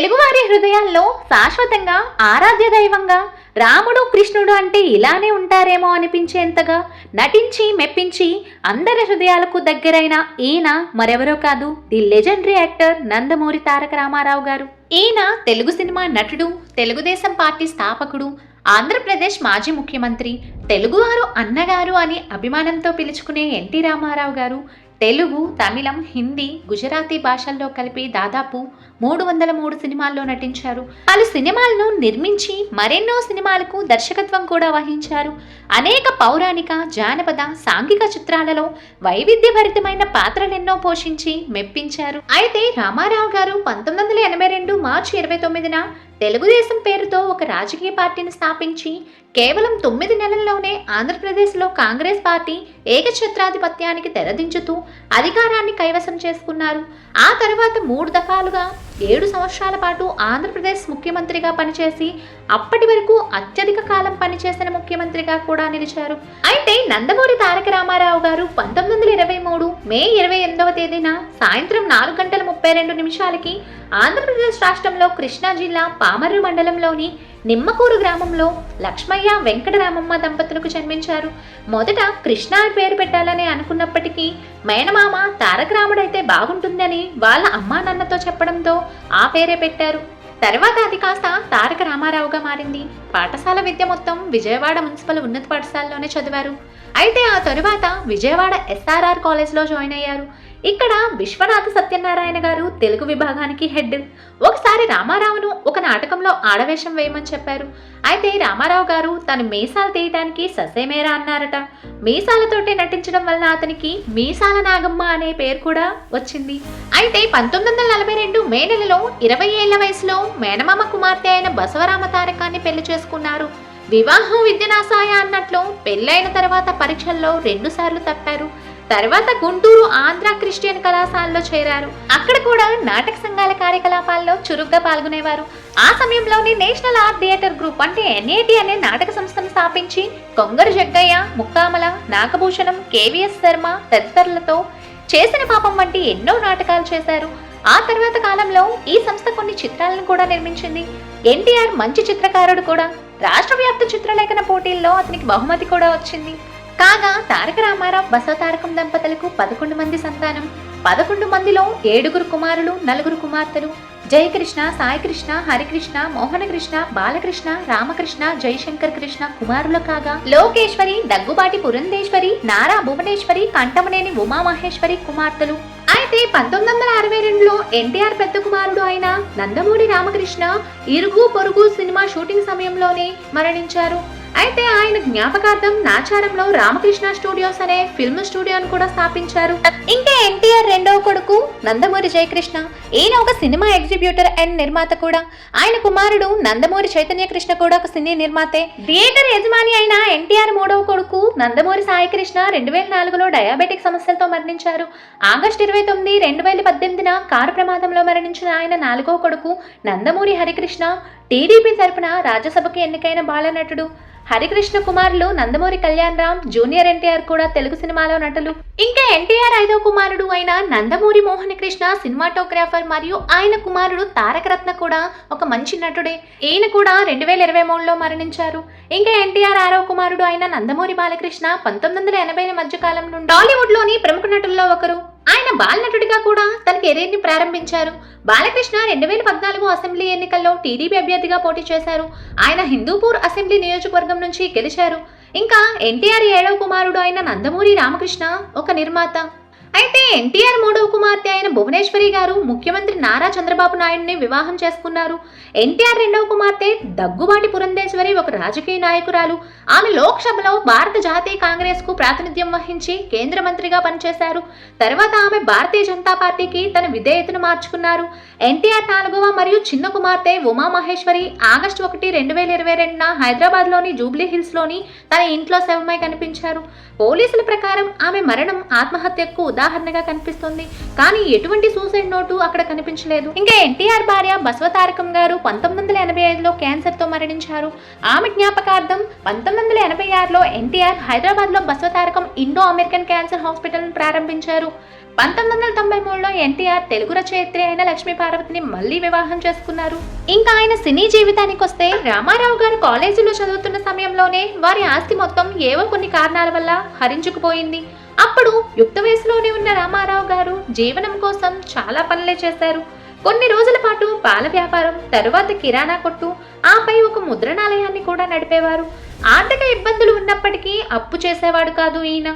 తెలుగువారి హృదయాల్లో శాశ్వతంగా ఆరాధ్య దైవంగా రాముడు కృష్ణుడు అంటే ఇలానే ఉంటారేమో అనిపించేంతగా నటించి మెప్పించి అందరి హృదయాలకు దగ్గరైన ఈయన మరెవరో కాదు the legendary actor Nandamuri Taraka Ramarao గారు. ఈయన తెలుగు సినిమా నటుడు తెలుగుదేశం పార్టీ స్థాపకుడు ఆంధ్రప్రదేశ్ మాజీ ముఖ్యమంత్రి తెలుగువారు అన్నగారు అని అభిమానంతో పిలుచుకునే ఎన్టీ రామారావు గారు తెలుగు తమిళం హిందీ గుజరాతీ భాషల్లో కలిపి దాదాపు మూడు వందల మూడు సినిమాల్లో నటించారు. పలు సినిమాలను నిర్మించి మరెన్నో సినిమాలకు దర్శకత్వం కూడా వహించారు. అనేక పౌరాణిక జానపద సాంఘిక చిత్రాలలో వైవిధ్యభరితమైన పాత్రలెన్నో పోషించి మెప్పించారు. అయితే రామారావు గారు పంతొమ్మిది వందల ఎనభై రెండు మార్చి ఇరవై తొమ్మిదిన తెలుగుదేశం పేరుతో ఒక రాజకీయ పార్టీని స్థాపించి కేవలం తొమ్మిది నెలల్లోనే ఆంధ్రప్రదేశ్లో కాంగ్రెస్ పార్టీ ఏకఛత్రాధిపత్యానికి తెరదించుతూ అధికారాన్ని కైవసం చేసుకున్నారు. ఆ తర్వాత మూడు దఫాలుగా ఏడు సంవత్సరాల పాటు ఆంధ్రప్రదేశ్ ముఖ్యమంత్రిగా పనిచేసి అప్పటి వరకు అత్యధిక కాలం పనిచేసిన ముఖ్యమంత్రిగా కూడా నిలిచారు. అయితే నందమూరి తారక రామారావు గారు పంతొమ్మిది వందల ఇరవై మూడు మే ఇరవై ఎనిమిదవ తేదీన సాయంత్రం నాలుగు గంటల ముప్పై రెండు నిమిషాలకి ఆంధ్రప్రదేశ్ రాష్ట్రంలో కృష్ణా జిల్లా పామర్రు మండలంలోని నిమ్మకూరు గ్రామంలో లక్ష్మయ్య వెంకటరామమ్మ దంపతులకు జన్మించారు. మొదట కృష్ణ అని పేరు పెట్టాలని అనుకున్నప్పటికీ మేనమామ తారక రాముడైతే బాగుంటుందని వాళ్ళ అమ్మా నాన్నతో చెప్పడంతో ఆ పేరే పెట్టారు. తర్వాత అది కాస్త తారక రామారావుగా మారింది. పాఠశాల విద్య మొత్తం విజయవాడ మున్సిపల్ ఉన్నత పాఠశాలలోనే చదివారు. అయితే ఆ తరువాత విజయవాడ ఎస్ఆర్ఆర్ కాలేజ్లో జాయిన్ అయ్యారు. ఇక్కడ విశ్వనాథ సత్యనారాయణ గారు తెలుగు విభాగానికి హెడ్. ఒకసారి రామారావును ఒక నాటకంలో ఆడవేషం వేయమని చెప్పారు. అయితే రామారావు గారు తను మీసాలు తీయటానికి ససేమేరా అన్నారట. మీసాలతోటే నటించడం వల్ల అతనికి మీసాల నాగమ్మ అనే పేరు కూడా వచ్చింది. అయితే పంతొమ్మిది వందల నలభై రెండు మే నెలలో ఇరవై ఏళ్ళ వయసులో మేనమామ కుమార్తె అయిన బసవరామ తారకాన్ని పెళ్ళి చేసుకున్నారు. వివాహం విద్యనాశాయ అన్నట్లు పెళ్ళైన తర్వాత పరీక్షల్లో రెండు సార్లు తప్పారు. తర్వాత గుంటూరు ఆంధ్ర క్రిస్టియన్ కళాశాలలో చేరారు. అక్కడ కూడా నాటక సంఘాల కార్యకలాపాల్లో చురుగ్గా పాల్గొనేవారు. ఆ సమయంలోనే నేషనల్ ఆర్ట్ థియేటర్ గ్రూప్ అంటే ఎన్ఏటి అనే నాటక సంస్థను స్థాపించి కొంగరు జగ్గయ్య ముక్కామల నాగభూషణం కేవీఎస్ శర్మ తదితరులతో చేసిన పాపం వంటి ఎన్నో నాటకాలు చేశారు. ఆ తర్వాత కాలంలో ఈ సంస్థ కొన్ని చిత్రాలను కూడా నిర్మించింది. ఎన్టీఆర్ మంచి చిత్రకారుడు కూడా. రాష్ట్ర వ్యాప్త చిత్రలేఖన పోటీల్లో అతనికి బహుమతి కూడా వచ్చింది. కాగా తారక రామారావు బసవ తారకం దంపతులకు పదకొండు మంది సంతానం పదకొండు మందిలో ఏడుగురు కుమారులు నలుగురు కుమార్తెలు. జయకృష్ణ సాయికృష్ణ హరికృష్ణ మోహనకృష్ణ బాలకృష్ణ రామకృష్ణ జయశంకర్ కృష్ణ కుమారులు కాగా లోకేశ్వరి దగ్గుబాటి పురంధేశ్వరి నారా భువనేశ్వరి కంఠమనేని ఉమామహేశ్వరి కుమార్తెలు. అయితే పంతొమ్మిది వందల అరవై రెండులో ఎన్టీఆర్ పెద్ద కుమారుడు అయిన నందమూరి రామకృష్ణ ఇరుగు పొరుగు సినిమా షూటింగ్ సమయంలోనే మరణించారు. అయితే ఆయన జ్ఞాపకార్థం నాచారంలో రామకృష్ణ స్టూడియోస్ అనే ఫిల్మ్ స్టూడియోను కూడా స్థాపించారు. ఇంకా ఎన్టీఆర్ రెండవ కొడుకు నందమూరి జయకృష్ణ ఈయన ఒక సినిమా ఎగ్జిబ్యూటర్ అండ్ నిర్మాత కూడా. ఆయన కుమారుడు నందమూరి చైతన్య కృష్ణ కూడా ఒక సినీ నిర్మాతే. థియేటర్ యజమాని అయిన ఎన్టీఆర్ మూడవ కొడుకు నందమూరి సాయికృష్ణ రెండు వేల నాలుగులో డయాబెటిక్ సమస్యలతో మరణించారు. ఆగస్టు ఇరవై తొమ్మిది రెండు వేల పద్దెనిమిదిన కారు ప్రమాదంలో మరణించిన ఆయన నాలుగో కొడుకు నందమూరి హరికృష్ణ టీడీపీ తరపున రాజ్యసభకు ఎన్నికైన బాలనటుడు హరికృష్ణ కుమారులు నందమూరి కళ్యాణ్ రామ్ జూనియర్ ఎన్టీఆర్ కూడా తెలుగు సినిమాలో నటులు. ఇంకా ఎన్టీఆర్ ఐదో కుమారుడు అయిన నందమూరి మోహన్ కృష్ణ సినిమాటోగ్రాఫర్ మరియు ఆయన కుమారుడు తారక రత్న కూడా ఒక మంచి నటుడే. ఈయన కూడా రెండు వేల ఇరవై మూడులో మరణించారు. ఇంకా ఎన్టీఆర్ ఆరో కుమారుడు అయిన నందమూరి బాలకృష్ణ పంతొమ్మిది వందల ఎనభై మధ్య కాలం నుండి టాలీవుడ్లోని ప్రముఖ నటుల్లో ఒకరు. బాలనటుడిగా కూడా తన కెరీర్ని ప్రారంభించారు? బాలకృష్ణ రెండు వేల పద్నాలుగు అసెంబ్లీ ఎన్నికల్లో టీడీపీ అభ్యర్థిగా పోటీ చేశారు. ఆయన హిందూపూర్ అసెంబ్లీ నియోజకవర్గం నుంచి గెలిచారు. ఇంకా ఎన్టీఆర్ ఏడవ కుమారుడు అయిన నందమూరి రామకృష్ణ ఒక నిర్మాత. అయితే ఎన్టీఆర్ మూడవ కుమార్తె అయిన భువనేశ్వరి గారు ముఖ్యమంత్రి నారా చంద్రబాబు నాయుడిని వివాహం చేసుకున్నారు. ఎన్టీఆర్ రెండవ కుమార్తె దగ్గుబాటి పురంధేశ్వరి ఒక రాజకీయ నాయకురాలు. ఆమె లోక్సభలో భారత జాతీయ కాంగ్రెస్కు ప్రాతినిధ్యం వహించి కేంద్ర మంత్రిగా పనిచేశారు. తర్వాత ఆమె భారతీయ జనతా పార్టీకి తన విధేయతను మార్చుకున్నారు. ఎన్టీఆర్ నాలుగవ మరియు చిన్న కుమార్తె ఉమా మహేశ్వరి ఆగస్టు ఒకటి రెండు వేల ఇరవై రెండున హైదరాబాద్లోని జూబ్లీ హిల్స్లోని తన ఇంట్లో శవమై కనిపించారు. పోలీసుల ప్రకారం ఆమె మరణం ఆత్మహత్యకు ఉదాహరణగా కనిపిస్తుంది. కానీ ఎటువంటి సూసైడ్ నోటు అక్కడ కనిపించలేదు. ఇంకా ఎన్టీఆర్ భార్య బసవతారకం గారు పంతొమ్మిది వందల ఎనభై ఐదులో క్యాన్సర్తో మరణించారు. ఆమె జ్ఞాపకార్థం పంతొమ్మిది వందల ఎనభై ఆరులో ఎన్టీఆర్ హైదరాబాద్లో బసవతారకం ఇండో అమెరికన్ క్యాన్సర్ హాస్పిటల్ను ప్రారంభించారు. పంతొమ్మిది వందల తొంభై మూడులో ఎన్టీఆర్ తెలుగు రచయిత్రి అయిన లక్ష్మీ పార్వతిని మళ్ళీ వివాహం చేసుకున్నారు. ఇంకా ఆయన సినీ జీవితానికి వస్తే రామారావు గారు కాలేజీలో చదువుతున్న సమయంలోనే వారి ఆస్తి మొత్తం ఏవో కొన్ని కారణాల వల్ల హరించుకుపోయింది. అప్పుడు యుక్త వయసులోనే ఉన్న రామారావు గారు జీవనం కోసం చాలా పనులే చేశారు. కొన్ని రోజుల పాటు పాల వ్యాపారం తరువాత కిరాణా కొట్టు ఆపై ఒక ముద్రణాలయాన్ని కూడా నడిపేవారు. ఆర్థిక ఇబ్బందులు ఉన్నప్పటికీ అప్పు చేసేవాడు కాదు ఈయన.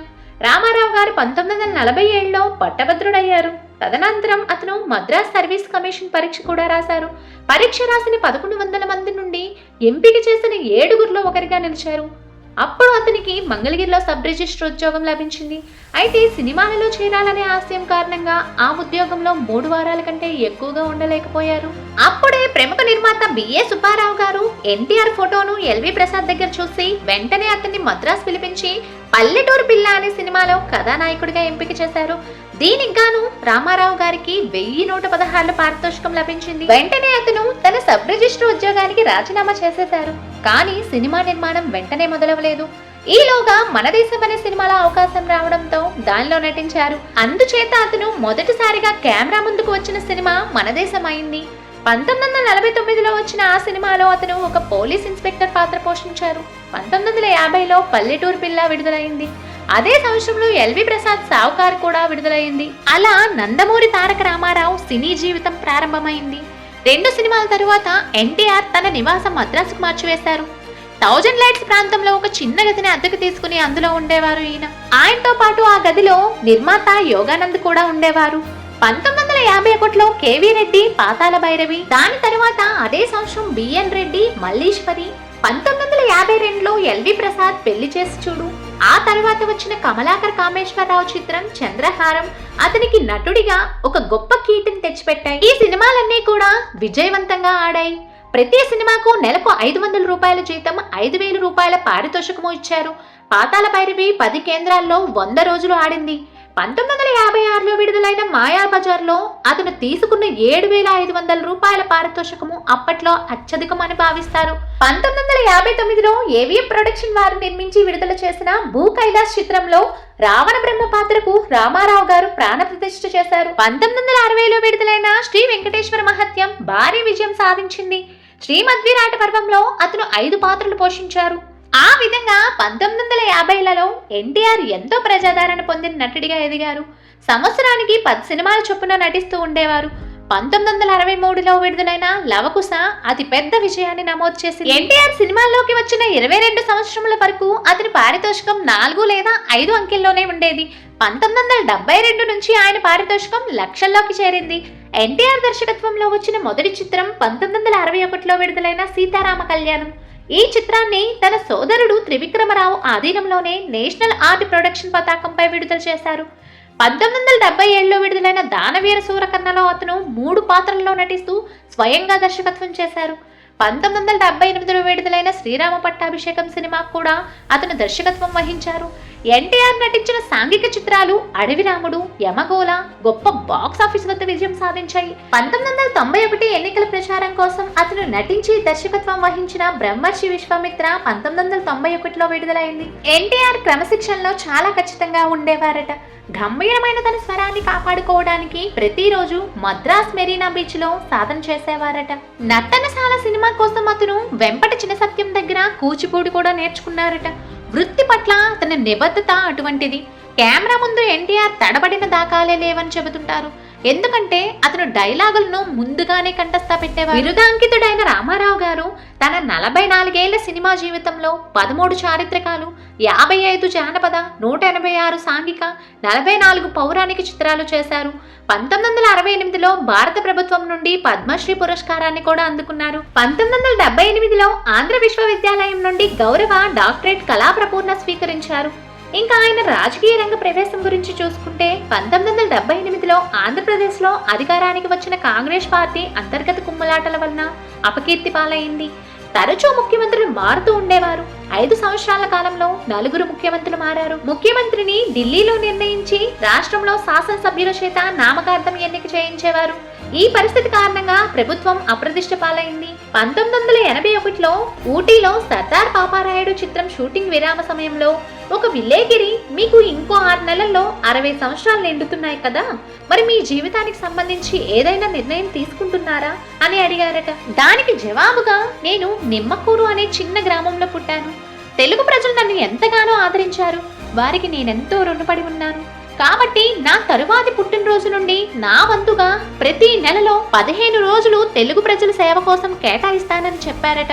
రామారావు గారు పంతొమ్మిది వందల నలభై ఏడులో పట్టభద్రుడయ్యారు. తదనంతరం అతను మద్రాస్ సర్వీస్ కమిషన్ పరీక్ష కూడా రాశారు. పరీక్ష రాసిన పదకొండు వందల మంది నుండి ఎంపిక చేసిన ఏడుగురిలో ఒకరిగా నిలిచారు. అప్పుడు అతనికి మంగళగిరిలో సబ్ రిజిస్టర్ ఉద్యోగం లభించింది. అయితే సినిమాలలో చేరాలనే ఆశయం కారణంగా ఆ ఉద్యోగంలో మూడు వారాల కంటే ఎక్కువగా ఉండలేకపోయారు. అప్పుడే ప్రముఖ నిర్మాత బిఏ సుబ్బారావు గారు ఎన్టీఆర్ ఫోటోను ఎల్వి ప్రసాద్ దగ్గర చూసి వెంటనే అతన్ని మద్రాస్ పిలిపించి పల్లెటూరు పిల్ల అనే సినిమాలో కథానాయకుడిగా ఎంపిక చేశారు. దీనికి గాను రామారావు గారికి వెయ్యి నూట పదహారుల పారితోషికం లభించింది. వెంటనే అతను తన సబ్ రిజిస్టర్ ఉద్యోగానికి రాజీనామా చేసేశారు. కానీ సినిమా నిర్మాణం వెంటనే మొదలవలేదు. ఈలోగా మన దేశం అనే సినిమాలో అవకాశం రావడంతో దానిలో నటించారు. అందుచేత అతను మొదటిసారిగా కెమెరా ముందుకు వచ్చిన సినిమా మన దేశం అయింది. పంతొమ్మిది వందల నలభై తొమ్మిదిలో వచ్చిన ఆ సినిమాలో అతను ఒక పోలీస్ ఇన్స్పెక్టర్ పాత్ర పోషించారు. పంతొమ్మిది వందల యాభైలో పల్లెటూరు పిల్ల విడుదలైంది. అదే సంవత్సరంలో ఎల్వి ప్రసాద్ సావుకార్ కూడా విడుదలైంది. అలా నందమూరి తారక రామారావు సినీ జీవితం ప్రారంభమైంది. రెండు సినిమాల తరువాత ఎన్టీఆర్ తన నివాసం మద్రాసుకు మార్చివేశారు. థౌజండ్ లైట్స్ ప్రాంతంలో ఒక చిన్న గదిని అద్దెకు తీసుకుని అందులో ఉండేవారు ఈయన. ఆయనతో పాటు ఆ గదిలో నిర్మాత యోగానంద్ కూడా ఉండేవారు. పంతొమ్మిది వందల యాభై ఒకటిలో కేవీ రెడ్డి పాతాల భైరవి. దాని తర్వాత అదే సంవత్సరం బిఎన్ రెడ్డి మల్లీశ్వరి. పంతొమ్మిది వందల యాభై రెండులో ఎల్వి ప్రసాద్ పెళ్ళి చేసి చూడు. ఆ తర్వాత వచ్చిన కమలాకర్ కామేశ్వరరావు చిత్రం చంద్రహారం. అతనికి నటుడిగా ఒక గొప్ప కీర్తిని తెచ్చిపెట్టాయి. ఈ సినిమాలన్నీ కూడా విజయవంతంగా ఆడాయి. ప్రతి సినిమాకు నెలకు ఐదు వందల రూపాయల జీతం ఐదు వేల రూపాయల పారితోషికము ఇచ్చారు. పాతాల భైరవి పది కేంద్రాల్లో వంద రోజులు ఆడింది. పంతొమ్మిది వందల యాభై ఆరులో మాయాబజార్లో అతను తీసుకున్న ఏడు వేల ఐదు వందల రూపాయల పారితోషికము అప్పట్లో అత్యధికమని భావిస్తారు. పంతొమ్మిది వందల యాభై తొమ్మిదిలో ఏవిఎం ప్రొడక్షన్ వారు నిర్మించి విడుదల చేసిన భూ కైలాస్ చిత్రంలో రావణ బ్రహ్మ పాత్రకు రామారావు గారు ప్రాణ ప్రతిష్ఠ చేశారు. పంతొమ్మిది వందల అరవైలో విడుదలైన శ్రీ వెంకటేశ్వర మహత్యం భారీ విజయం సాధించింది. శ్రీమద్విరాట పర్వంలో అతను ఐదు పాత్రలు పోషించారు. ఆ విధంగా పంతొమ్మిది వందల యాభైలలో ఎన్టీఆర్ ఎంతో ప్రజాదరణ పొందిన నటుడిగా ఎదిగారు. సంవత్సరానికి పది సినిమాల చొప్పున నటిస్తూ ఉండేవారు. పంతొమ్మిది వందల అరవై మూడులో విడుదలైన లవకుశ అతి పెద్ద విజయాన్ని నమోదు చేసింది. ఎన్టీఆర్ సినిమాల్లోకి వచ్చిన ఇరవై రెండు సంవత్సరముల వరకు అతని పారితోషికం నాలుగు లేదా ఐదు అంకెల్లోనే ఉండేది. పంతొమ్మిది వందల డెబ్బై రెండు నుంచి ఆయన పారితోషికం లక్షల్లోకి చేరింది. ఎన్టీఆర్ దర్శకత్వంలో వచ్చిన మొదటి చిత్రం పంతొమ్మిది వందల అరవై ఒకటిలో విడుదలైన సీతారామ కళ్యాణం. ఈ చిత్రాన్ని తన సోదరుడు త్రివిక్రమరావు ఆధీనంలోనే నేషనల్ ఆర్ట్ ప్రొడక్షన్ పతాకంపై విడుదల చేశారు. పంతొమ్మిది వందల డెబ్బై ఏడులో విడుదలైన దానవీర సూరకర్ణలో అతను మూడు పాత్రల్లో నటిస్తూ స్వయంగా దర్శకత్వం చేశారు. పంతొమ్మిది వందల డెబ్బై ఎనిమిదిలో విడుదలైన శ్రీరామ పట్టాభిషేకం సినిమాకు కూడా అతను దర్శకత్వం వహించారు. ఎన్టీఆర్ నటించిన సాంఘిక చిత్రాలు అడవి రాముడు యమగోళ గొప్ప బాక్స్ ఆఫీస్ వద్ద విజయం సాధించాయి. పంతొమ్మిది వందల తొంభై ఒకటి ఎన్నికల ప్రచారం కోసం అతను నటించి దర్శకత్వం వహించిన బ్రహ్మర్షి విశ్వామిత్ర పంతొమ్మిది వందల తొంభై ఒకటిలో విడుదలైంది. ఎన్టీఆర్ క్రమశిక్షణలో చాలా ఖచ్చితంగా ఉండేవారట. గంభీరమైన తన స్వరాన్ని కాపాడుకోవడానికి ప్రతిరోజు మద్రాస్ మెరీనా బీచ్లో సాధన చేసేవారట. నర్తనశాల సినిమా కోసం అతను వెంపటి చిన్న సత్యం దగ్గర కూచిపూడి కూడా నేర్చుకున్నారట. వృత్తి పట్ల అతని నిబద్ధత అటువంటిది. కెమెరా ముందు ఎన్టీఆర్ తడబడిన దాఖాలే లేవని చెబుతుంటారు. ఎందుకంటే అతను డైలాగులను ముందుగానే కంటస్థ పెట్టేవారు బిరుదాంకితుడైన రామారావు గారు తన నలభై నాలుగేళ్ళ సినిమా జీవితంలో పదమూడు చారిత్రకాలు యాభై ఐదు జానపద నూట ఎనభై ఆరు సాంఘిక నలభై నాలుగు పౌరాణిక చిత్రాలు చేశారు. పంతొమ్మిది వందల అరవై ఎనిమిదిలో భారత ప్రభుత్వం నుండి పద్మశ్రీ పురస్కారాన్ని కూడా అందుకున్నారు. పంతొమ్మిది వందల డెబ్బై ఎనిమిదిలో ఆంధ్ర విశ్వవిద్యాలయం నుండి గౌరవ డాక్టరేట్ కళాప్రపూర్ణ స్వీకరించారు. ఇంకా ఆయన రాజకీయ రంగ ప్రవేశం గురించి చూసుకుంటే పంతొమ్మిది వందల డెబ్బై ఎనిమిదిలో ఆంధ్రప్రదేశ్లో అధికారానికి వచ్చిన కాంగ్రెస్ పార్టీ అంతర్గత కుమ్మలాటల వలన అపకీర్తి పాలైంది. తరచూ ముఖ్యమంత్రులు మారుతూ ఉండేవారు. ఐదు సంవత్సరాల కాలంలో నలుగురు ముఖ్యమంత్రులు మారారు. ముఖ్యమంత్రిని ఢిల్లీలో నిర్ణయించి రాష్ట్రంలో శాసనసభ్యుల చేత నామకార్థం ఎన్నిక చేయించేవారు. ఈ పరిస్థితి కారణంగా ప్రభుత్వం అప్రదిష్ట పాలైంది. పంతొమ్మిది వందల ఎనభై ఒకటిలో ఊటీలో సర్దార్ పాపారాయుడు చిత్రం షూటింగ్ విరామ సమయంలో ఒక విలేగిరి మీకు ఇంకో ఆరు నెలల్లో అరవై సంవత్సరాలు నిండుతున్నాయి కదా? మరి మీ జీవితానికి సంబంధించి ఏదైనా నిర్ణయం తీసుకుంటున్నారా? అని అడిగారట. దానికి జవాబుగా నేను నిమ్మకూరు అనే చిన్న గ్రామంలో పుట్టాను. తెలుగు ప్రజలు నన్ను ఎంతగానో ఆదరించారు. వారికి నేనెంతో రుణపడి ఉన్నాను. కాబట్టి నా తరువాతి పుట్టినరోజు నుండి నా వంతుగా ప్రతి నెలలో పదిహేను రోజులు తెలుగు ప్రజల సేవ కోసం కేటాయిస్తానని చెప్పారట.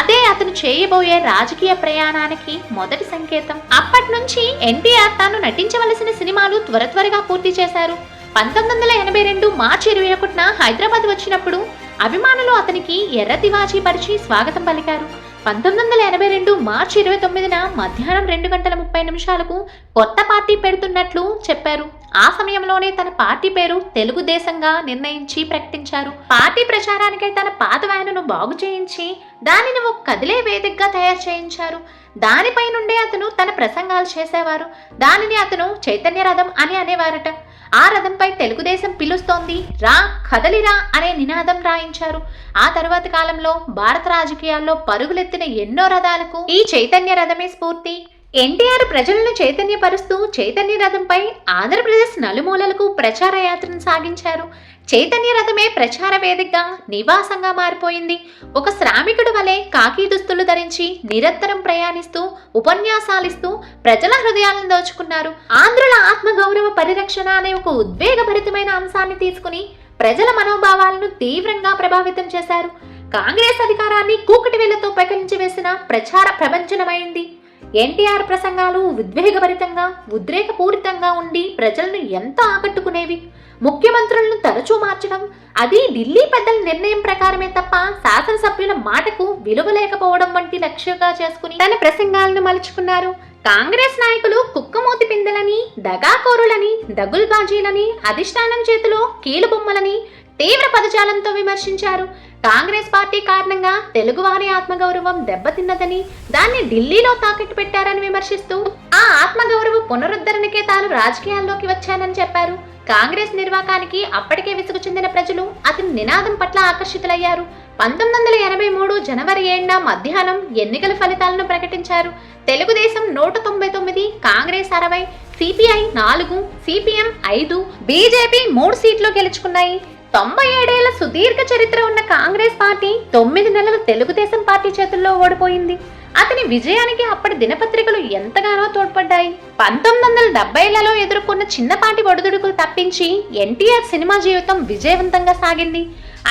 అదే అతను చేయబోయే రాజకీయ ప్రయాణానికి మొదటి సంకేతం. అప్పటి నుంచి ఎన్టీఆర్ తాను నటించవలసిన సినిమాలు త్వర త్వరగా పూర్తి చేశారు. పంతొమ్మిది వందల ఎనభై రెండు మార్చి ఇరవై ఒకటిన హైదరాబాద్ వచ్చినప్పుడు అభిమానులు అతనికి ఎర్ర తివాచీ పరిచి స్వాగతం పలికారు. పంతొమ్మిది వందల ఎనభై రెండు మార్చి ఇరవై తొమ్మిదిన మధ్యాహ్నం రెండు గంటల ముప్పై నిమిషాలకు కొత్త పార్టీ పెడుతున్నట్లు చెప్పారు. ఆ సమయంలోనే తన పార్టీ పేరు తెలుగుదేశంగా నిర్ణయించి ప్రకటించారు. పార్టీ ప్రచారానికై తన పాత వ్యానును బాగు చేయించి దానిని ఒక కదిలే వేదికగా తయారు చేయించారు. దానిపై నుండే అతను తన ప్రసంగాలు చేసేవారు. దానిని అతను చైతన్య రథం అని అనేవారట. ఆ రథంపై తెలుగుదేశం పిలుస్తోంది. రా కదలిరా అనే నినాదం రాయించారు. ఆ తరువాత కాలంలో భారత రాజకీయాల్లో పరుగులెత్తిన ఎన్నో రథాలకు ఈ చైతన్య రథమే స్ఫూర్తి. ఎన్టీఆర్ ప్రజలను చైతన్యపరుస్తూ చైతన్య రథంపై ఆంధ్రప్రదేశ్ నలుమూలలకు ప్రచార యాత్రను సాగించారు. చైతన్య రథమే ప్రచార వేదికగా నివాసంగా మారిపోయింది. ఒక శ్రామికుడు వలె కాకి దుస్తులు ధరించి నిరంతరం ప్రయాణిస్తూ ఉపన్యాసాలిస్తూ ప్రజల హృదయాలను దోచుకున్నారు. ఆంధ్రుల ఆత్మగౌరవ పరిరక్షణ అనే ఒక ఉద్వేగభరితమైన అంశాన్ని తీసుకుని ప్రజల మనోభావాలను తీవ్రంగా ప్రభావితం చేశారు. కాంగ్రెస్ అధికారాన్ని కూకటి వేళ్ళతో పెకలించి వేసిన ప్రచార ప్రపంచనమైంది ఎన్టీఆర్ ప్రసంగాలు ఉద్వేగభరితంగా ఉద్రేకపూరితంగా ఉండి ప్రజలను ఎంతో ఆకట్టుకునేవి. ముఖ్యమంత్రులను తరచూ మార్చడం అది ఢిల్లీ పెద్దల నిర్ణయం ప్రకారమే తప్ప శాసనసభ్యుల మాటకు విలువ లేకపోవడం వంటి లక్ష్యంగా చేసుకుని తన ప్రసంగాలను మలుచుకున్నారు. కాంగ్రెస్ నాయకులు కుక్కమూతి పిందెలని దగాకోరులని దగుల్బాజీలని అధిష్టానం చేతిలో కీలుబొమ్మలని తీవ్ర పదజాలంతో విమర్శించారు. కాంగ్రెస్ పార్టీ కారణంగా తెలుగువారి ఆత్మగౌరవం దెబ్బతిన్నదని దాన్ని ఢిల్లీలో తాకట్టు పెట్టారని విమర్శిస్తూ ఆ ఆత్మగౌరవ పునరుద్ధరణకే తాను రాజకీయాల్లోకి వచ్చానని చెప్పారు. కాంగ్రెస్ నిర్వాకానికి అప్పటికే విసుగు చెందిన ప్రజలు అతని నినాదం పట్ల ఆకర్షితులయ్యారు. పంతొమ్మిది వందల ఎనభై మూడు జనవరి ఏడున మధ్యాహ్నం ఎన్నికల ఫలితాలను ప్రకటించారు. తెలుగుదేశం నూట తొంభై తొమ్మిది కాంగ్రెస్ అరవై సిపిఐ నాలుగు సిపిఎం ఐదు బీజేపీ మూడు సీట్లు గెలుచుకున్నాయి. తొంభై ఏడేళ్ళ సుదీర్ఘ చరిత్ర ఉన్న కాంగ్రెస్ పార్టీ తొమ్మిది నెలలు తెలుగుదేశం పార్టీ చేతుల్లో ఓడిపోయింది. అతని విజయానికి అప్పటి దినపత్రికలు ఎంతగానో తోడ్పడ్డాయి. పంతొమ్మిది వందల డెబ్బైలలో ఎదుర్కొన్న చిన్నపాటి ఒడిదుడుకులు తప్పించి ఎన్టీఆర్ సినిమా జీవితం విజయవంతంగా సాగింది.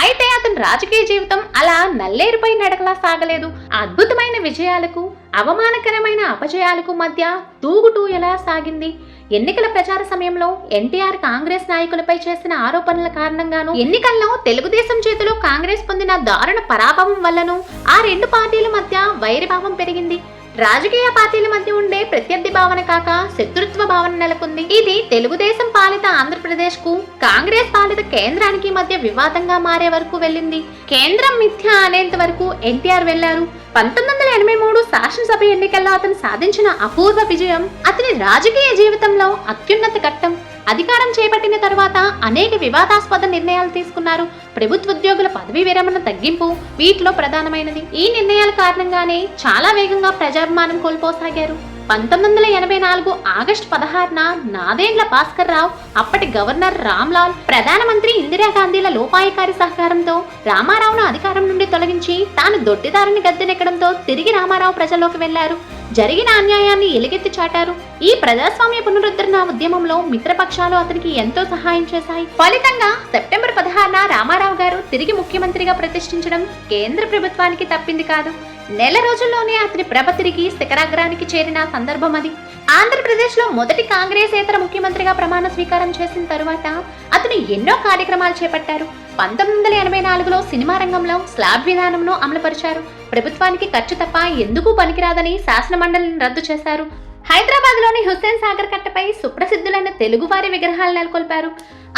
అయితే అతని రాజకీయ జీవితం అలా నల్లేరుపై నడకలా సాగలేదు. అద్భుతమైన విజయాలకు అవమానకరమైన అపజయాలకు మధ్య తూగుటూ ఎలా సాగింది. ఎన్నికల ప్రచార సమయంలో ఎన్టీఆర్ కాంగ్రెస్ నాయకులపై చేసిన ఆరోపణల కారణంగాను ఎన్నికల్లో తెలుగుదేశం చేతిలో కాంగ్రెస్ పొందిన దారుణ పరాభవం వల్లను ఆ రెండు పార్టీల మధ్య వైరభావం పెరిగింది. రాజకీయ పార్టీల మధ్య ఉండే ప్రత్యర్థి భావన కాక శత్రుత్వ భావన నెలకొంది. ఇది తెలుగుదేశం పాలిత ఆంధ్రప్రదేశ్కు కాంగ్రెస్ పాలిత కేంద్రానికి మధ్య వివాదంగా మారే వరకు వెళ్ళింది. కేంద్రం మిథ్య అనేంత వరకు ఎన్టీఆర్ వెళ్ళారు పంతొమ్మిది వందల ఎనభై మూడు శాసనసభ ఎన్నికల్లో అతను సాధించిన అపూర్వ విజయం అతని రాజకీయ జీవితంలో అత్యున్నత ఘట్టం. అధికారం చేపట్టిన తర్వాత అనేక వివాదాస్పద నిర్ణయాలు తీసుకున్నారు. ప్రభుత్వ ఉద్యోగుల పదవీ విరమణ తగ్గింపు వీటిలో ప్రధానమైనది. ఈ నిర్ణయాల కారణంగానే చాలా వేగంగా ప్రజాభిమానం కోల్పోసాగారు. పంతొమ్మిది వందల ఎనభై నాలుగు ఆగస్టు పదహారున నాదేండ్ల భాస్కర్ రావు అప్పటి గవర్నర్ రామ్లాల్ ప్రధానమంత్రి ఇందిరాగాంధీల లోపాయకారి సహకారంతో రామారావును అధికారం నుండి తొలగించి తాను దొడ్డిదారుని గద్దెనెక్కడంతో తిరిగి రామారావు ప్రజల్లోకి వెళ్ళారు జరిగిన అన్యాయాన్ని ఎలుగెత్తి చాటారు. ఈ ప్రజాస్వామ్య పునరుద్ధరణ ఉద్యమంలో మిత్రపక్షాలు అతనికి ఎంతో సహాయం చేశాయి. ఫలితంగా సెప్టెంబర్ పదహారున రామారావు గారు తిరిగి ముఖ్యమంత్రిగా ప్రతిష్ఠించడం కేంద్ర ప్రభుత్వానికి తప్పింది కాదు. నెల రోజుల్లోనే అతని ప్రభ తిరిగి శిఖరాగ్రానికి చేరిన సందర్భం అది. ఆంధ్రప్రదేశ్లో మొదటి కాంగ్రెసేతర ముఖ్యమంత్రిగా ప్రమాణ స్వీకారం చేసిన తరువాత అతను ఎన్నో కార్యక్రమాలు చేపట్టారు. పంతొమ్మిది వందల ఎనభై నాలుగులో సినిమా రంగంలో స్లాబ్ విధానంను అమలుపరిచారు. ప్రభుత్వానికి ఖర్చు తప్ప ఎందుకు పనికిరాదని శాసన మండలిని రద్దు చేశారు. హైదరాబాద్లోని హుస్సేన్ సాగర్ కట్టపై సుప్రసిద్ధులైన తెలుగువారి విగ్రహాలు నెలకొల్పారు.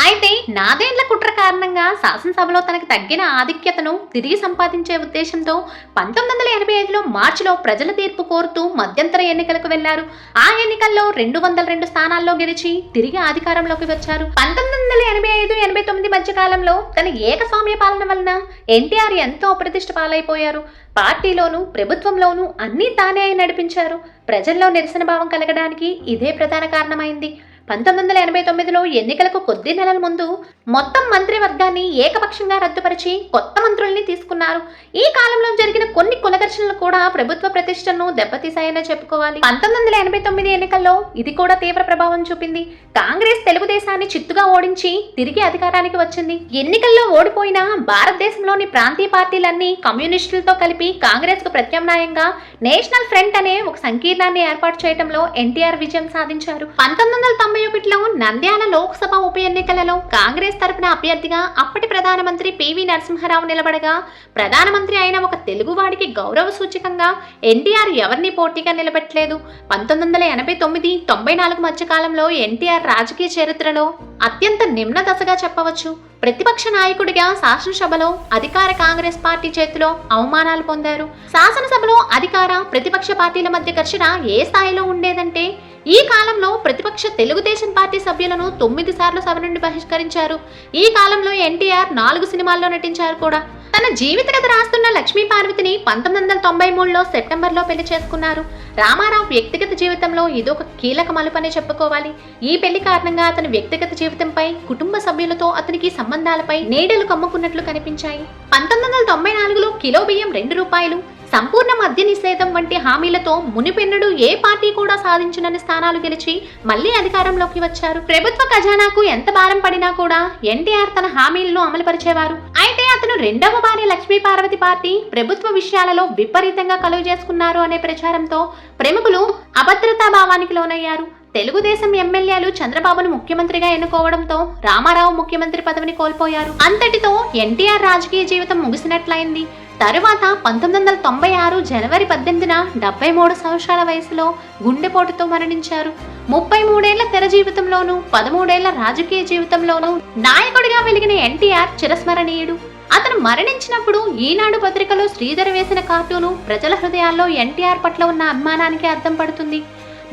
అయితే నాదేండ్ల కుట్ర కారణంగా శాసనసభలో తనకు తగ్గిన ఆధిక్యతను తిరిగి సంపాదించే ఉద్దేశంతో పంతొమ్మిది వందల ఎనభై ఐదులో మార్చిలో ప్రజల తీర్పు కోరుతూ మధ్యంతర ఎన్నికలకు వెళ్ళారు. ఆ ఎన్నికల్లో రెండు వందల రెండు స్థానాల్లో గెలిచి తిరిగి అధికారంలోకి వచ్చారు. పంతొమ్మిది వందల ఎనభై ఐదు ఎనభై తొమ్మిది మధ్య కాలంలో తన ఏకస్వామ్య పాలన వలన ఎన్టీఆర్ ఎంతో అప్రతిష్ట పాలైపోయారు. పార్టీలోనూ ప్రభుత్వంలోనూ అన్నీ తానే అయి నడిపించారు. ప్రజల్లో నిరసన భావం కలగడానికి ఇదే ప్రధాన కారణమైంది. పంతొమ్మిది వందల ఎనభై తొమ్మిదిలో ఎన్నికలకు కొద్ది నెలల ముందు మొత్తం మంత్రివర్గాన్ని ఏకపక్షంగా రద్దుపరిచి కొత్త మంత్రుల్ని తీసుకున్నారు. ఈ కాలంలో జరిగిన కొన్ని కులఘర్షణలు కూడా ప్రభుత్వ ప్రతిష్టను దెబ్బతీశాయనే చెప్పుకోవాలి. పంతొమ్మిది వందల ఎనభై తొమ్మిది ఎన్నికల్లో ఇది కూడా తీవ్ర ప్రభావం చూపింది. కాంగ్రెస్ తెలుగుదేశాన్ని చిత్తుగా ఓడించి తిరిగి అధికారానికి వచ్చింది. ఎన్నికల్లో ఓడిపోయిన భారతదేశంలోని ప్రాంతీయ పార్టీలన్నీ కమ్యూనిస్టులతో కలిపి కాంగ్రెస్కు ప్రత్యామ్నాయంగా నేషనల్ ఫ్రంట్ అనే ఒక సంకీర్ణాన్ని ఏర్పాటు చేయడంలో ఎన్టీఆర్ విజయం సాధించారు. పంతొమ్మిది వందల తొంభై ఒకటిలో నంద్యాల లోక్సభ ఉప ఎన్నికలలో కాంగ్రెస్ తరపున అభ్యర్థిగా అప్పటి ప్రధానమంత్రి పివి నరసింహారావు నిలబడగా ప్రధానమంత్రి అయిన ఒక తెలుగువాడికి గౌరవ సూచకంగా ఎన్టీఆర్ ఎవరిని పోటీగా నిలబెట్టలేదు. పంతొమ్మిది వందల ఎనభై తొమ్మిది తొంభై నాలుగు మధ్యకాలంలో ఎన్టీఆర్ రాజకీయ చరిత్రలో అత్యంత నిమ్న దశగా చెప్పవచ్చు. ప్రతిపక్ష నాయకుడిగా శాసనసభలో అధికార కాంగ్రెస్ పార్టీ చేతిలో అవమానాలు పొందారు. శాసనసభలో అధికార ప్రతిపక్ష పార్టీల మధ్య ఘర్షణ ఏ స్థాయిలో ఉండేదంటే ఈ కాలంలో ప్రతిపక్ష తెలుగుదేశం పార్టీ సభ్యులను తొమ్మిది సార్లు సభ నుండి బహిష్కరించారు. ఈ కాలంలో ఎన్టీఆర్ నాలుగు సినిమాల్లో నటించారు కూడా. తన జీవిత కథ రాస్తున్న లక్ష్మీ పార్వతిని పంతొమ్మిది వందల తొంభై మూడులో సెప్టెంబర్లో పెళ్ళి చేసుకున్నారు. రామారావు వ్యక్తిగత జీవితంలో ఇదొక కీలక మలుపనే చెప్పుకోవాలి. ఈ పెళ్ళి కారణంగా అతని వ్యక్తిగత జీవితంపై కుటుంబ సభ్యులతో అతనికి సంబంధాలపై నీడలు కమ్ముకున్నట్లు కనిపించాయి. పంతొమ్మిది వందల తొంభై నాలుగులో కిలో బియ్యం రెండు రూపాయలు సంపూర్ణ మద్య నిషేధం వంటి హామీలతో మునిపెన్నడు ఏ పార్టీ కూడా సాధించనని స్థానాలు గెలిచి మళ్ళీ అధికారంలోకి వచ్చారు. ప్రభుత్వ ఖజానాకు ఎంత భారం పడినా కూడా ఎన్టీఆర్ తన హామీలను అమలుపరిచేవారు. అయితే అతను రెండవ భార్య లక్ష్మీ పార్వతి పార్టీ ప్రభుత్వ విషయాలలో విపరీతంగా కలుగు చేసుకున్నారు అనే ప్రచారంతో ప్రముఖులు అభద్రతా భావానికి లోనయ్యారు. తెలుగుదేశం ఎమ్మెల్యేలు చంద్రబాబును ముఖ్యమంత్రిగా ఎన్నుకోవడంతో రామారావు ముఖ్యమంత్రి పదవిని కోల్పోయారు. అంతటితో ఎన్టీఆర్ రాజకీయ జీవితం ముగిసినట్లయింది. తరువాత పంతొమ్మిది వందల తొంభై ఆరు జనవరి పద్దెనిమిదిన డెబ్బై మూడు సంవత్సరాల వయసులో గుండెపోటుతో మరణించారు. ముప్పై మూడేళ్ళ తెర జీవితంలోనూ పదమూడేళ్ళ రాజకీయ జీవితంలోనూ నాయకుడిగా వెలిగిన ఎన్టీఆర్ చిరస్మరణీయుడు. అతను మరణించినప్పుడు ఈనాడు పత్రికలో శ్రీధర్ వేసిన కార్టూను ప్రజల హృదయాల్లో ఎన్టీఆర్ పట్ల ఉన్న అభిమానానికి అర్థం పడుతుంది.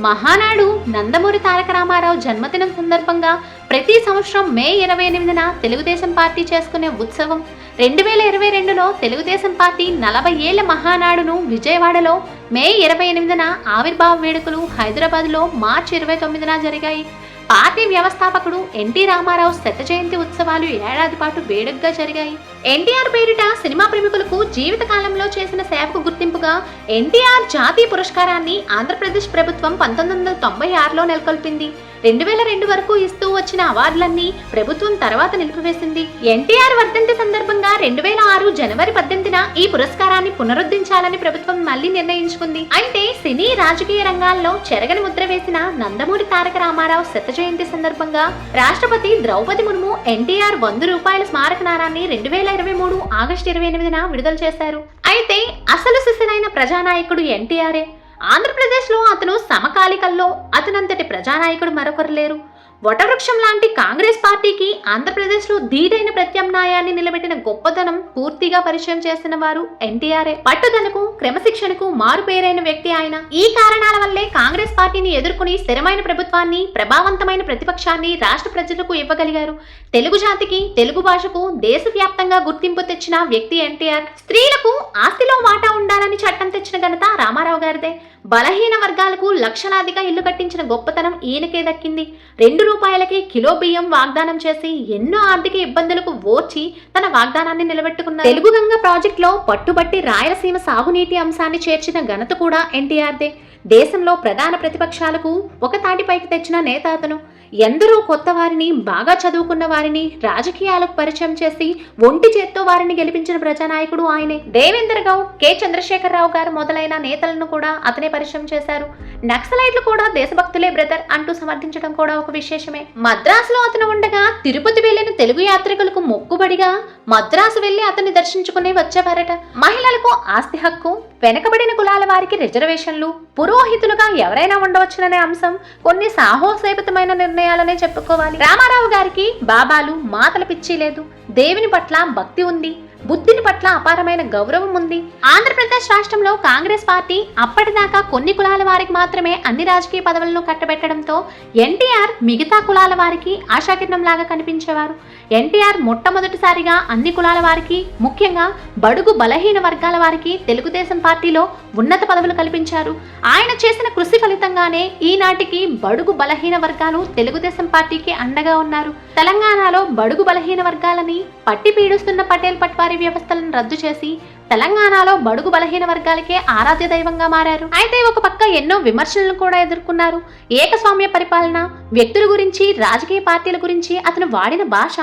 మహానాడు నందమూరి తారక రామారావు జన్మదినం సందర్భంగా ప్రతి సంవత్సరం మే ఇరవై ఎనిమిదిన తెలుగుదేశం పార్టీ చేసుకునే ఉత్సవం. రెండు వేల ఇరవై రెండులో తెలుగుదేశం పార్టీ నలభై ఏళ్ళ మహానాడును విజయవాడలో మే ఇరవై ఎనిమిదిన ఆవిర్భావ వేడుకలు హైదరాబాద్లో మార్చి ఇరవై తొమ్మిదిన జరిగాయి. పార్టీ వ్యవస్థాపకుడు ఎన్టీ రామారావు శత జయంతి ఉత్సవాలు ఏడాది పాటు వేడుకగా జరిగాయి. ఎన్టీఆర్ పేరిట సినిమా ప్రేమికులకు జీవితకాలంలో చేసిన సేవకు గుర్తింపుగా ఎన్టీఆర్ జాతీయ పురస్కారాన్ని ఆంధ్రప్రదేశ్ ప్రభుత్వం పంతొమ్మిది వందల తొంభై ఆరులో నెలకొల్పింది. రెండు వేల రెండు వరకు ఇస్తూ వచ్చిన అవార్డులన్నీ ప్రభుత్వం తర్వాత నిలిపివేసింది. ఎన్టీఆర్ వర్ధంతి సందర్భంగా రెండు వేల ఆరు జనవరి పద్దెనిమిదిన ఈ పురస్కారాన్ని పునరుద్ధరించాలని ప్రభుత్వం మళ్ళీ నిర్ణయించుకుంది. అయితే సినీ రాజకీయ రంగాల్లో చెరగని ముద్ర వేసిన నందమూరి తారక రామారావు శత జయంతి సందర్భంగా రాష్ట్రపతి ద్రౌపది ముర్ము ఎన్టీఆర్ వంద రూపాయల స్మారక నారాన్ని రెండు వేల ఇరవై మూడు ఆగస్టు ఇరవై ఎనిమిదిన విడుదల చేశారు. అయితే అసలు శిశులైన ప్రజానాయకుడు ఎన్టీఆర్ఏ ఆంధ్రప్రదేశ్లో అతను సమకాలికల్లో అతనంతటి ప్రజానాయకుడు మరొకరు లేరు. వటవృక్షం లాంటి కాంగ్రెస్ పార్టీకి ఆంధ్రప్రదేశ్లో ధీరైన ప్రత్యామ్నాయాన్ని నిలబెట్టిన గొప్పతనం పూర్తిగా పరిచయం చేసిన వారు ఎన్టీఆర్ఏ పట్టుదలకు క్రమశిక్షణకు మారుపేరైన వ్యక్తి ఆయన. ఈ కారణాల వల్లే కాంగ్రెస్ పార్టీని ఎదుర్కొని స్థిరమైన ప్రభుత్వాన్ని ప్రభావవంతమైన ప్రతిపక్షాన్ని రాష్ట్ర ప్రజలకు ఇవ్వగలిగారు. తెలుగు జాతికి తెలుగు భాషకు దేశవ్యాప్తంగా గుర్తింపు తెచ్చిన వ్యక్తి ఎన్టీఆర్. స్త్రీలకు ఆస్తిలో వాటా ఉండాలని చట్టం తెచ్చిన ఘనత రామారావు గారిదే. బలహీన వర్గాలకు లక్షలాదిగా ఇల్లు కట్టించిన గొప్పతనం ఈయనకే దక్కింది. రెండు రూపాయలకే కిలో బియ్యం వాగ్దానం చేసి ఎన్నో ఆర్థిక ఇబ్బందులకు ఓర్చి తన వాగ్దానాన్ని నిలబెట్టుకున్నారు. తెలుగు గంగ ప్రాజెక్టులో పట్టుబట్టి రాయలసీమ సాగునీటి అంశాన్ని చేర్చిన ఘనత కూడా ఎన్టీఆర్దే. దేశంలో ప్రధాన ప్రతిపక్షాలకు ఒక తాటిపైకి తెచ్చిన నేత అతను. ఎందరో కొత్త వారిని బాగా చదువుకున్న వారిని రాజకీయాలకు పరిచయం చేసి ఒంటి చేత్తో వారిని గెలిపించిన ప్రజానాయకుడు ఆయనే. దేవేందర్ గౌడ్ కె. చంద్రశేఖరరావు గారు మొదలైన నేతలను కూడా అతనే పరిచయం చేశారు. నక్సలైట్లు కూడా దేశభక్తులే బ్రదర్ అంటూ సమర్థించడం కూడా ఒక విశేషమే. మద్రాసులో అతను ఉండగా తిరుపతి వెళ్ళిన తెలుగు యాత్రికులకు మొక్కుబడిగా మద్రాసు వెళ్ళి అతన్ని దర్శించుకుని వచ్చేవారట. మహిళలకు ఆస్తి హక్కు వెనకబడిన కులాల వారికి రిజర్వేషన్లు పురోహితులుగా ఎవరైనా ఉండవచ్చుననే అంశం కొన్ని సాహోసేపితమైన నిర్ణయాలనే చెప్పుకోవాలి. రామారావు గారికి బాబాలు మాటల పిచ్చి లేదు. దేవుని పట్ల భక్తి ఉంది. బుద్ధిని పట్ల అపారమైన గౌరవం ఉంది. ఆంధ్రప్రదేశ్ రాష్ట్రంలో కాంగ్రెస్ పార్టీ అప్పటిదాకా కొన్ని కులాల వారికి మాత్రమే అన్ని రాజకీయ పదవులను కట్టబెట్టడంతో ఎన్టీఆర్ మిగతా కులాల వారికి ఆశాకిరణం లాగా కనిపించేవారు. ఎన్టీఆర్ మొట్టమొదటిసారిగా అన్ని కులాల వారికి ముఖ్యంగా బడుగు బలహీన వర్గాల వారికి తెలుగుదేశం పార్టీలో ఉన్నత పదవులు కల్పించారు. ఆయన చేసిన కృషి ఫలితంగానే ఈనాటికి బడుగు బలహీన వర్గాలు తెలుగుదేశం పార్టీకి అండగా ఉన్నారు. తెలంగాణలో బడుగు బలహీన వర్గాలని పట్టి పీడుస్తున్న పటేల్ పట్వారి వ్యవస్థలను రద్దు చేసి తెలంగాణలో బడుగు బలహీన వర్గాలకే ఆరాధ్య దైవంగా మారారు. అయితే ఒక పక్క ఎన్నో విమర్శలను కూడా ఎదుర్కొన్నారు. ఏకస్వామ్య పరిపాలన వ్యక్తుల గురించి రాజకీయ పార్టీల గురించి అతను వాడిన భాష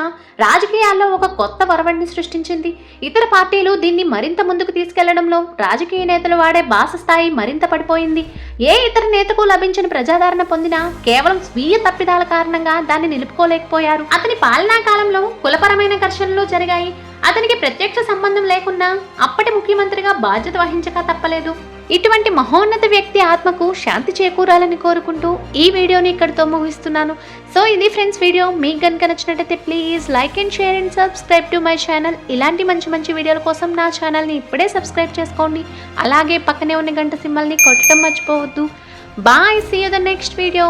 రాజకీయాల్లో ఒక కొత్త వరవడిని సృష్టించింది. ఇతర పార్టీలు దీన్ని మరింత ముందుకు తీసుకెళ్ళడంలో రాజకీయ నేతలు వాడే భాష స్థాయి మరింత పడిపోయింది. ఏ ఇతర నేతకు లభించిన ప్రజాదరణ పొందినా కేవలం స్వీయ తప్పిదాల కారణంగా దాన్ని నిలుపుకోలేకపోయారు. అతని పాలనా కాలంలో కులపరమైన ఘర్షణలు జరిగాయి. అతనికి ప్రత్యక్ష సంబంధం లేకున్నా అప్పటి ముఖ్యమంత్రిగా బాధ్యత వహించక తప్పలేదు. ఇటువంటి మహోన్నత వ్యక్తి ఆత్మకు శాంతి చేకూరాలని కోరుకుంటూ ఈ వీడియోని ఇక్కడితో ముగిస్తున్నాను. సో ఇది ఫ్రెండ్స్ వీడియో. మీకు కనుక నచ్చినట్టయితే please like and share and subscribe to my channel. ఇలాంటి మంచి మంచి వీడియోల కోసం నా ఛానల్ని ఇప్పుడే సబ్స్క్రైబ్ చేసుకోండి. అలాగే పక్కనే ఉన్న గంట సింబల్ని కొట్టడం మర్చిపోవద్దు. Bye see you the next video